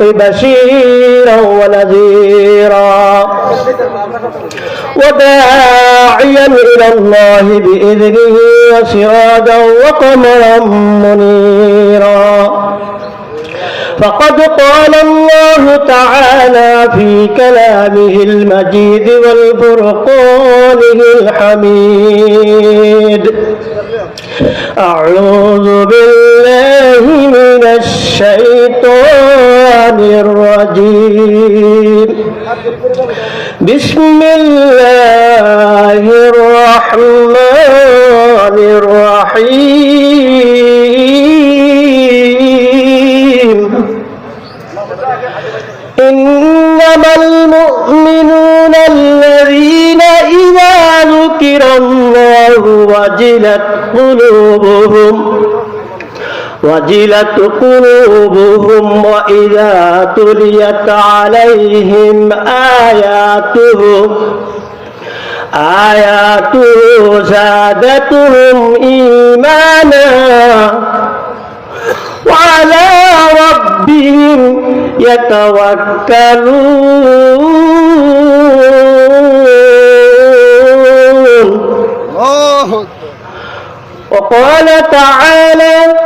بشيرا ونذيرا وداعيا إلى الله بإذنه وسراجا وقمرا منيرا. فقد قال الله تعالى في كلامه المجيد والفرقانه الحميد. أعوذ بالله من الشيطان الرجيم. بسم الله الرحمن الرحيم. إنما المؤمنون الذين إذا ذكر الله وجلت قلوبهم وجلت قلوبهم وإذا تليت عليهم آياته آياته زادتهم إيمانا وعلى ربهم يتوكلون. وقال تعالى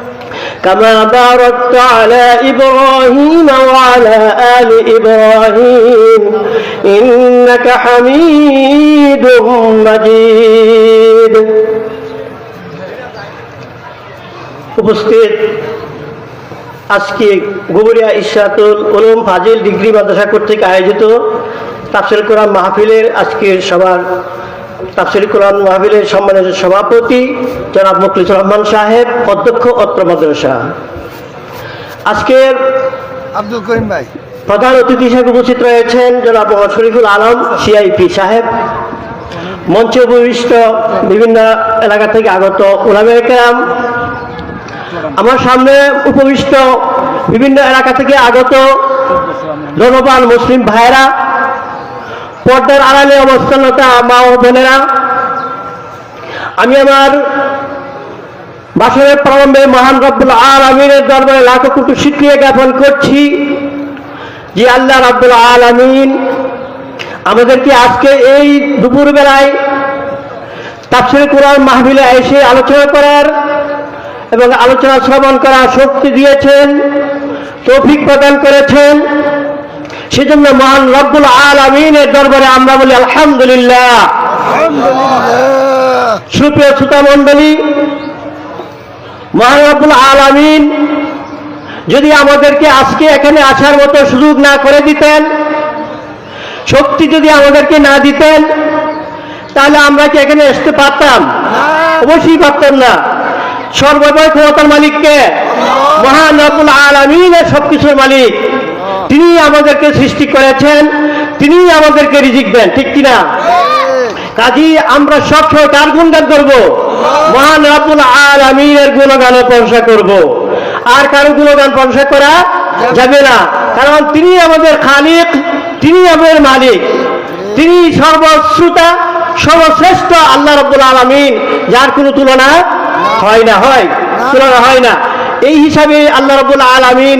كما باركت على إبراهيم وعلى آل إبراهيم إنك حميد مجيد উপস্থিত আজকে গোবরিয়া ইশাতুল উলুম ফাজিল ডিগ্রি মাদ্রাসা কর্তৃক আয়োজিত তাফসিল কোরআন মাহফিলের আজকের সবার তাফসিল কোরআন সম্মানিত সভাপতি জনাব মুখলিসুর রহমান সাহেব অধ্যক্ষ অত্র মাদ্রাসা। আজকের আব্দুল করিম ভাই। প্রধান অতিথি হিসেবে উপস্থিত রয়েছেন জনাব মোহাম্মদ শরীফুল আলম সিআইপি সাহেব। মঞ্চে উপবিষ্ট বিভিন্ন এলাকা থেকে আগত ওলামে কেরাম। আমার সামনে উপবিষ্ট বিভিন্ন এলাকা থেকে আগত ধনবান মুসলিম ভাইরা পর্দার আড়ালে অবস্থানতা মা ও বোনেরা, আমি আমার বাসনের প্রারম্ভে মহান রব্বুল আল আমিনের দরবারে লাখো কোটি স্বীকৃতি জ্ঞাপন করছি যে আল্লাহ রাব্বুল আল আমিন আমাদেরকে আজকে এই দুপুরবেলায় তাফসির কোরআন মাহবিলে এসে আলোচনা করার এবং আলোচনা শ্রবণ করার শক্তি দিয়েছেন, তৌফিক প্রদান করেছেন। সেজন্য মহান রব্বুল আল আমিনের দরবারে আমরা বলি আলহামদুলিল্লাহ। সুপ্রিয় শ্রোতা মণ্ডলী মহান রব্বুল আল আমিন যদি আমাদেরকে আজকে এখানে আসার মতো সুযোগ না করে দিতেন শক্তি যদি আমাদেরকে না দিতেন তাহলে আমরা কি এখানে আসতে পারতাম? অবশ্যই পারতাম না। সর্বদয় ক্ষমতার মালিককে মহান রব্বুল আলমিনের সবকিছুর মালিক। তিনি আমাদেরকে সৃষ্টি করেছেন, তিনি আমাদেরকে রিজিক দেন, ঠিক কিনা? কাজী, আমরা সবসময় কার গুণগান করব? মহান রাবুল আলমিনের গুণগান প্রশংসা করব। আর কারও গুণগান প্রশংসা করা যাবে না। কারণ তিনি আমাদের খালিক, তিনি আমাদের মালিক। তিনি সর্বশ্রুতা, সর্বশ্রেষ্ঠ আল্লাহ রব্বুল আলমিন, যার কোনো তুলনা হয় না, হয়, তুলনা হয় না। এই হিসাবে আল্লাহ রব্বুল আলমিন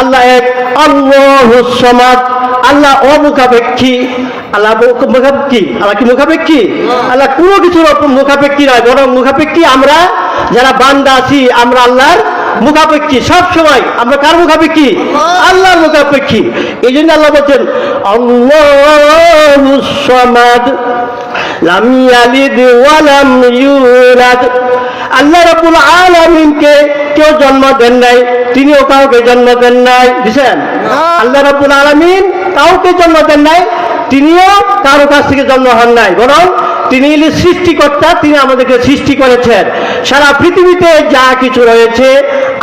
আল্লাহ এক আল্লাহুস সামাদ। আল্লাহ অমুখাপেক্ষী। আল্লাহ মুখাপেক্ষী। আল্লাহ কি মুখাপেক্ষী? আল্লাহ কোনো কিছুর মুখাপেক্ষী নয়, বরং মুখাপেক্ষী আমরা, যারা বান্দা আছি, আমরা আল্লাহর মুখাপেক্ষী। সব সময় আমরা কার মুখাপেক্ষী? আল্লাহর মুখাপেক্ষী। এই জন্য আল্লাহ বলছেন সামাদ আল্লাহ রাব্বুল আলামিনকে কেউ জন্ম দেন নাই তিনিও কাউকে জন্ম দেন নাই দিছেন আল্লাহ রাব্বুল আলামিন কাউকে জন্ম দেন নাই তিনিও কারো কাছ থেকে জন্ম হন নাই বরং তিনি হলেন সৃষ্টিকর্তা তিনি আমাদেরকে সৃষ্টি করেছেন সারা পৃথিবীতে যা কিছু রয়েছে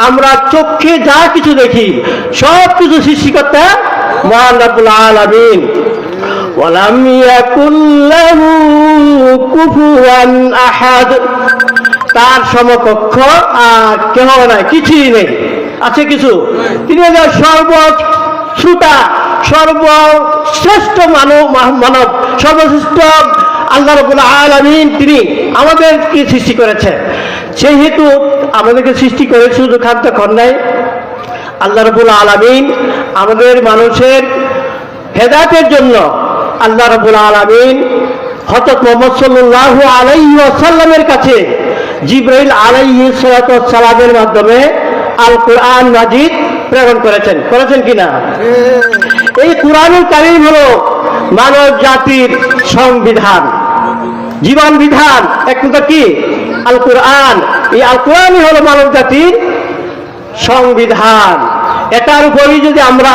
আমরা চোখে যা কিছু দেখি সব কিছু সৃষ্টিকর্তা মহান রাব্বুল আলামিন ولم يكن له كفوا أحد তার সমকক্ষ, আর কেহ নাই, কিছুই নেই। আছে কিছু? তিনি হলেন সর্বশ্রুতা সর্বশ্রেষ্ঠ মানব মানব, সর্বশ্রেষ্ঠ আল্লাহ রবুল আলমিন তিনি আমাদেরকে সৃষ্টি করেছেন। সেহেতু আমাদেরকে সৃষ্টি করে শুধু খাদ্য খন্ডায় আল্লাহ রবুল আলমিন আমাদের মানুষের হেদায়তের জন্য আল্লাহ রবুল আলমিন হজরত মোহাম্মদ সাল্লাহ আলাইসাল্লামের কাছে জিব্রাইল আলাইহি সালামের মাধ্যমে আল কোরআন মাজিদ প্রেরণ করেছেন। করেছেন কিনা? এই কোরআনুল কারিম হলো মানব জাতির সংবিধান। জীবন বিধান। এক কথা কি? আল কোরআন এই আল কোরআনই হলো মানব জাতির সংবিধান। এটার উপরেই যদি আমরা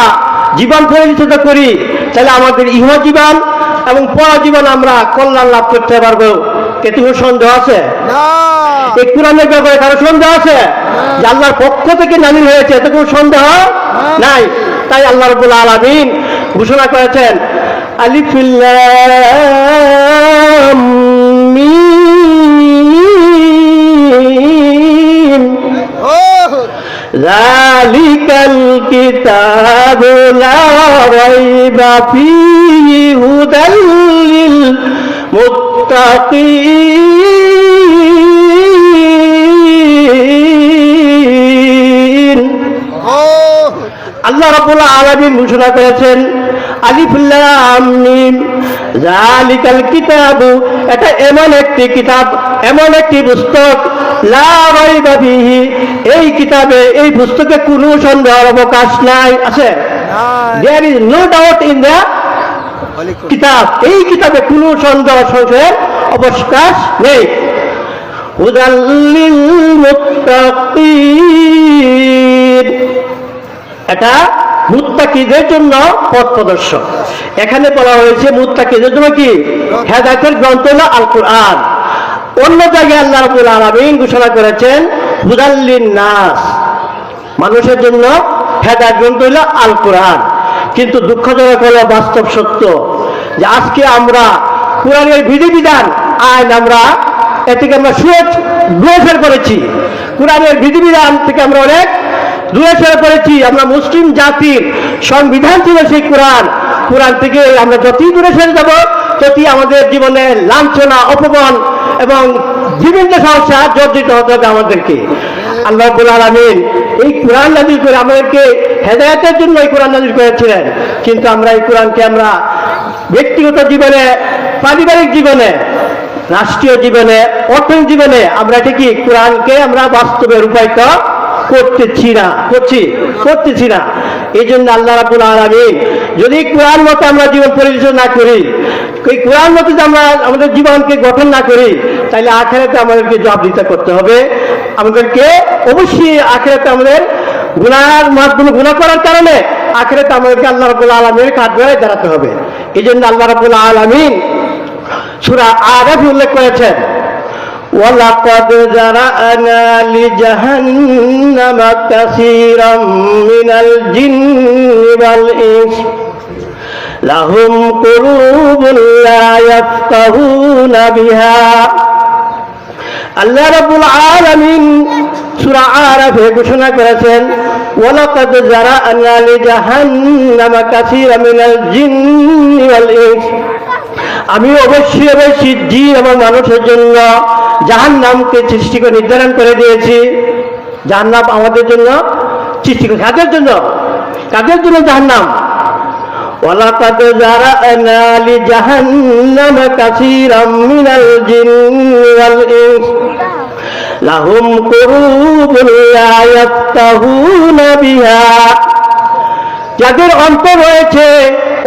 জীবন পরিচালিত করি, তাহলে আমাদের ইহ জীবন এবং পরজীবন আমরা কল্যাণ লাভ করতে পারব। এতে সন্দেহ আছে? না। এই কোরআনের ব্যাপারে কারো সন্দেহ আছে যে আল্লাহর পক্ষ থেকে নামিল হয়েছে এতে কোনো সন্দেহ নাই তাই আল্লাহ রবুল আলমিন ঘোষণা করেছেন আলিফুল্লাম মিম ও ذلك الكتاب لا ريب فيه هدى للمتقين রাব্বুল আলামিন ঘোষণা করেছেন আলিফ লাম মিম জালিকাল কিতাবু এটা এমন একটি কিতাব এমন একটি পুস্তক লা রাইবা ফিহি এই কিতাবে এই পুস্তকে কোনো সন্দেহের অবকাশ নাই আছে? নাই। There is no doubt in the কিতাব এই কিতাবে কোনো সন্দেহ সংশয়ের অবকাশ নেই। হুদাল্লিল মুত্তাকিন। এটা মুত্তাকিদের জন্য পথ প্রদর্শক। এখানে বলা হয়েছে মুত্তাকিদের জন্য কি? হেদায়তের গ্রন্থ হলো আল কোরআন অন্য জায়গায় আল্লাহ রাব্বুল আলামিন ঘোষণা করেছেন, হুদাল্লিন নাস। মানুষের জন্য হেদায়ত গ্রন্থ হলো আল কোরআন কিন্তু দুঃখজনক হলো, বাস্তব সত্য, যে আজকে আমরা কোরআনের বিধিবিধান, আইন আমরা এ থেকে আমরা সুয়েজ ফের করেছি। কোরআনের বিধিবিধান থেকে আমরা অনেক দূরে সরে পড়েছি, আমরা মুসলিম জাতির সংবিধান ছিল সেই কোরআন। কোরআন থেকে আমরা যতই দূরে সরে যাব, ততই আমাদের জীবনে লাঞ্ছনা, অপমান এবং বিভিন্ন সমস্যা জর্জিত হতে হবে আমাদেরকে। আল্লাহ আলামিন এই কোরআন নাজির করে আমাদেরকে হেদায়েতের জন্য এই কোরআন নাজির করেছিলেন। কিন্তু আমরা এই কোরআনকে আমরা ব্যক্তিগত জীবনে, পারিবারিক জীবনে, রাষ্ট্রীয় জীবনে, অর্থনৈতিক জীবনে আমরা ঠিকই কোরআনকে আমরা বাস্তবে রূপায়িত করতেছি না। করছি, করতেছি না। এই জন্য আল্লাহ রাবুল আলমিন, যদি কোরআন মতো আমরা জীবন পরিচালনা করি, এই কোরআন মতো আমরা আমাদের জীবনকে গঠন না করি তাহলে আখেরাতে আমাদেরকে জবাব দিতে করতে হবে। আমাদেরকে অবশ্যই আখেরাতে আমাদের গুণার মাধ্যমে গুণা করার কারণে আখেরাতে আমাদেরকে আল্লাহ রাবুল আলমীর কাঠ বেড়ায় দাঁড়াতে হবে। এই জন্য আল্লাহ রাবুল আলমিন সুরা আরাফি উল্লেখ করেছেন ولقد ذرأنا لجهنم كثيرا من الجن والإنس لهم قلوب لا يفقهون بها আল্লাহ রাব্বুল আলামিন সূরা আরাফে ঘোষণা করেছেন ওয়ালাকাদ জারা'না লিজাহান্নামা কাসীরা মিনাল জিন্নি ওয়াল ইনস আমি অবশ্যই অবশ্যই জিন এবং মানুষের জন্য জাহান নামকে সৃষ্টি করে নির্ধারণ করে দিয়েছি জাহান নাম আমাদের জন্য সৃষ্টি করে কাদের জন্য কাদের জন্য জাহান নাম ولقد ذرأنا لجهنم كثيرا من الجن والإنس لهم قلوب لا يفقهون بها যাদের অন্তর রয়েছে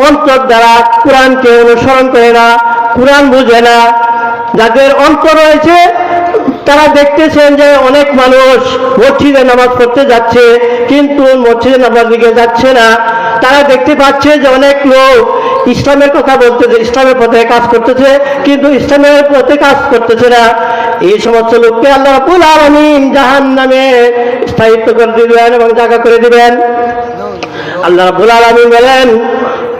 অন্তর দ্বারা কোরআনকে অনুসরণ করে না, কোরআন বুঝে না। যাদের অন্তর রয়েছে, তারা দেখতেছেন যে অনেক মানুষ মসজিদে নামাজ পড়তে যাচ্ছে, কিন্তু মসজিদে নামাজ দিকে যাচ্ছে না। তারা দেখতে পাচ্ছে যে অনেক লোক ইসলামের কথা বলতেছে, ইসলামের পথে কাজ করতেছে, কিন্তু ইসলামের পথে কাজ করতেছে না। এই সমস্ত লোককে আল্লাহ রাব্বুল আলামিন জাহান নামে স্থায়িত্ব করে দিবেন এবং জায়গা করে দিবেন। আল্লাহ রাব্বুল আলামিন বলেন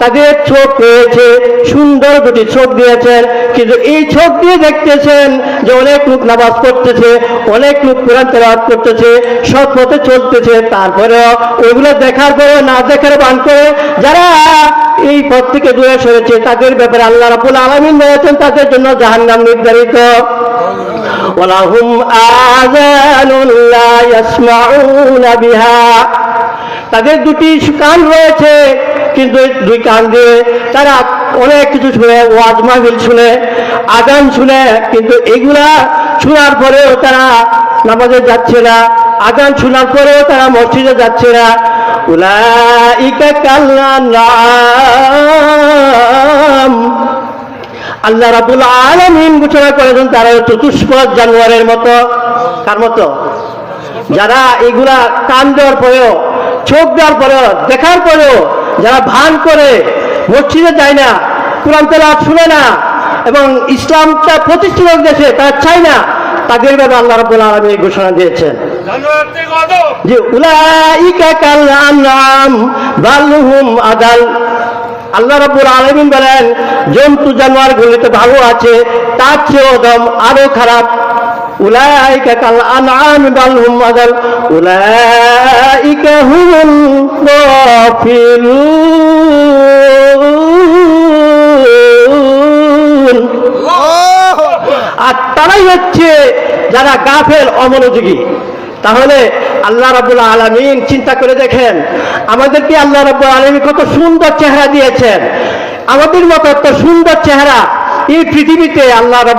তাদের চোখ রয়েছে। সুন্দর দুটি চোখ দিয়েছেন। কিন্তু এই চোখ দিয়ে দেখতেছেন যে অনেক লোক নামাজ পড়তেছে, অনেক লোক কোরআন তেলাওয়াত করতেছে সৎ পথে চলতেছে। তারপরেও ওইগুলো দেখার পরে, না দেখার বান করে যারা এই পথ থেকে দূরে সরেছে, তাদের ব্যাপারে আল্লাহ রাবুল আলমিন রয়েছেন তাদের জন্য জাহান্নাম নির্ধারিত। তাদের দুটি কান রয়েছে। কিন্তু দুই কান দিয়ে তারা অনেক কিছু শুনে, ওয়াজ মাহফিল শুনে আগান শুনে, কিন্তু এগুলা শোনার পরেও তারা নামাজে যাচ্ছে না। আগান শোনার পরেও তারা মসজিদে যাচ্ছে না। আল্লাহ রাবুল আলমিন ঘোষণা করেছেন, তারা চতুষ্পদ জানুয়ারের মতো। কার মতো? যারা এগুলা কান দেওয়ার পরেও, চোখ দেওয়ার পরেও, দেখার পরেও যারা ভান করে, মসজিদে যায় না, কোরআন তেলাওয়াত শুনে না, এবং ইসলামটা প্রতিষ্ঠিত দেশে, তারা চায় না, তাদের ব্যাপারে আল্লাহ রাবুল আলমী ঘোষণা দিয়েছেন। যে উলাইকা কাল বালহুম আদাল। আল্লাহ রাব্বুল আলামিন বলেন, জন্তু জানোয়ার গুলিতে ভালো আছে, তার চেয়েও দম আরও খারাপ। উলাইকা কাল আনআম আদাল উলাইকা হুমুল গাফিলুন। আর তারাই হচ্ছে যারা গাফেল অমনোযোগী। তাহলে আল্লাহ রাবুল আলমিন চিন্তা করে দেখেন আমাদেরকে আল্লাহ রাবুল আলমিন কত সুন্দর চেহারা দিয়েছেন। আমাদের মতো এত সুন্দর চেহারা এই পৃথিবীতে আল্লাহ রাব